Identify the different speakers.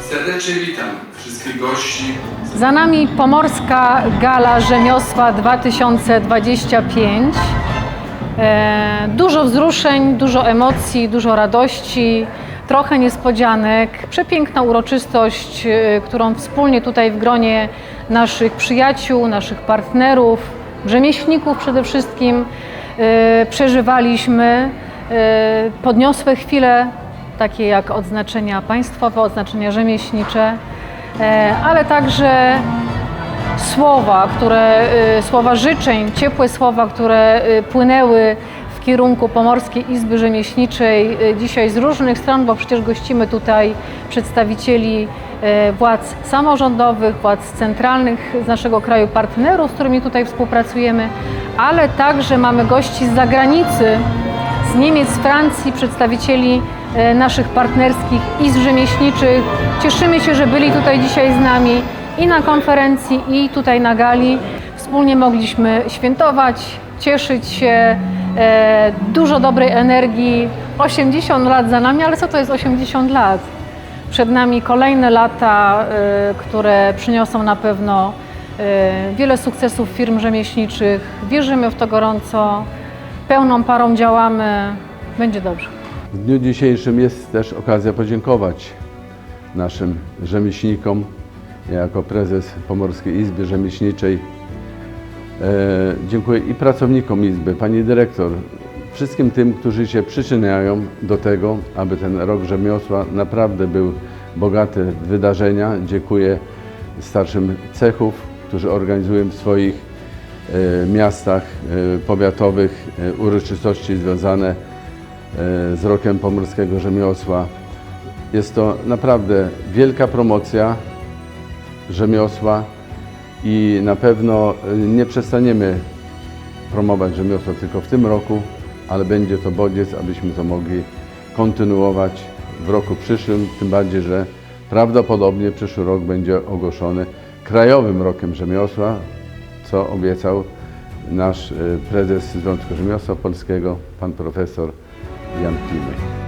Speaker 1: Serdecznie witam wszystkich gości.
Speaker 2: Za nami Pomorska Gala Rzemiosła 2025. E, dużo wzruszeń, dużo emocji, dużo radości, trochę niespodzianek. Przepiękna uroczystość, e, którą wspólnie tutaj w gronie naszych przyjaciół, naszych partnerów, rzemieślników przede wszystkim e, przeżywaliśmy. E, podniosłe chwile, takie jak odznaczenia państwowe, odznaczenia rzemieślnicze, e, ale także słowa, które, y, słowa życzeń, ciepłe słowa, które y, płynęły w kierunku Pomorskiej Izby Rzemieślniczej y, dzisiaj z różnych stron, bo przecież gościmy tutaj przedstawicieli y, władz samorządowych, władz centralnych z naszego kraju, partnerów, z którymi tutaj współpracujemy, ale także mamy gości z zagranicy, z Niemiec, z Francji, przedstawicieli e, naszych partnerskich izb rzemieślniczych. Cieszymy się, że byli tutaj dzisiaj z nami i na konferencji, i tutaj na gali. Wspólnie mogliśmy świętować, cieszyć się, e, dużo dobrej energii. 80 lat za nami, ale co to jest 80 lat? Przed nami kolejne lata, e, które przyniosą na pewno wiele sukcesów firm rzemieślniczych. Wierzymy w to gorąco, pełną parą działamy, będzie dobrze.
Speaker 3: W dniu dzisiejszym jest też okazja podziękować naszym rzemieślnikom. Ja jako prezes Pomorskiej Izby Rzemieślniczej e, dziękuję i pracownikom Izby, pani dyrektor, wszystkim tym, którzy się przyczyniają do tego, aby ten rok rzemiosła naprawdę był bogaty w wydarzenia. Dziękuję starszym cechów, którzy organizują swoich miastach e, powiatowych e, uroczystości związane e, z Rokiem Pomorskiego Rzemiosła. Jest to naprawdę wielka promocja rzemiosła i na pewno e, nie przestaniemy promować rzemiosła tylko w tym roku, ale będzie to bodziec, abyśmy to mogli kontynuować w roku przyszłym, tym bardziej, że prawdopodobnie przyszły rok będzie ogłoszony Krajowym Rokiem Rzemiosła, co obiecał nasz e, prezes Związku Rzemiosła Polskiego, pan profesor Jan Klimej.